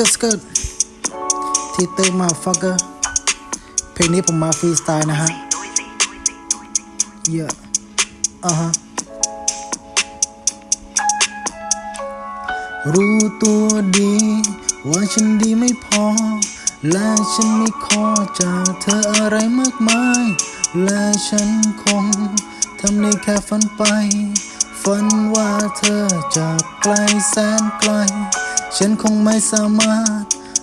กิร์ตสเกิร์ตที่เติมมาฟักเกอร์เพลงนี้ผมมาฟรีสไตล์นะฮะเยอะอ่าฮะรู้ตัวดี ว่าฉันดีไม่พอ และฉันไม่ขอจากเธออะไรมากมาย และฉันคงทำได้แค่ฝันไป ฝันว่าเธอจากไกลแสนไกล ฉันคงไม่สามารถ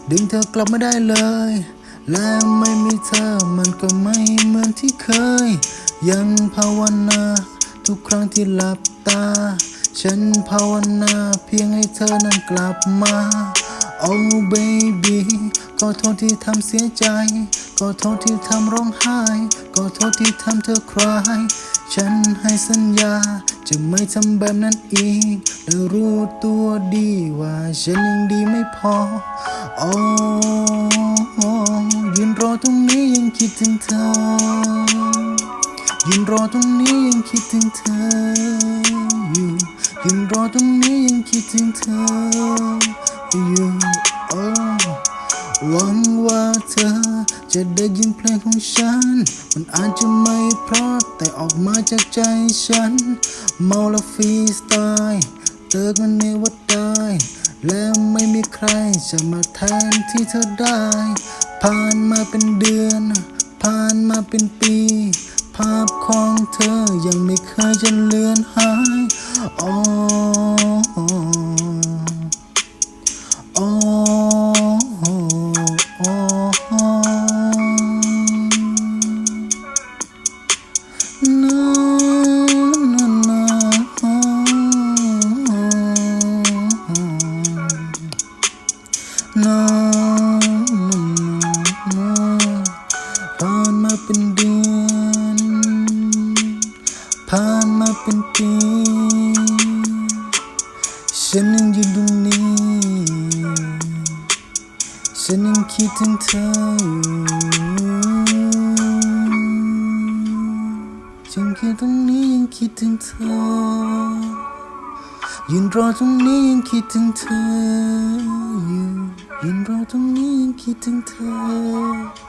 ดึงเธอกลับมาได้เลย และไม่มีเธอมันก็ไม่เหมือนที่เคย ยังภาวนา ทุกครั้งที่หลับตา ฉันภาวนาเพียงให้เธอนั้นกลับมา Oh baby ก็โทษที่ทำเสียใจ ก็โทษที่ทำร้องไห้ ก็โทษที่ทำเธอคราย ฉันให้สัญญาจะไม่ทำแบบนั้นอีก รู้ตัวดีว่าฉันยังดีไม่พอโอ้ยืนรอตรงนี้ยังคิดถึงเธอ ยืนรอตรงนี้ยังคิดถึงเธออยู่ยืนรอตรงนี้ยังคิดถึงเธออยู่โอ้หวังว่าเธอจะได้ยินเพลงของฉัน มันอาจจะไม่เพราะแต่ออกมาจากใจฉัน เมาและฟรีสไตล์ เติร์กมันในวัดได้ และไม่มีใครจะมาแทนที่เธอได้ ผ่านมาเป็นเดือน ผ่านมาเป็นปี ภาพของเธอยังไม่เคยจะเลือนหาย อ๋อ มาเป็นเดือนผ่านมาเป็นปีฉันยังอยืนตรงนี้ ฉันยังคิดถึงเธออยู่ฉันแค่ตรงนี้ยังคิดถึงเธอ ยืนรอตรงนี้ยังคิดถึงเธออยู่ยืนรอตรงนี้ยังคิดถึงเธอ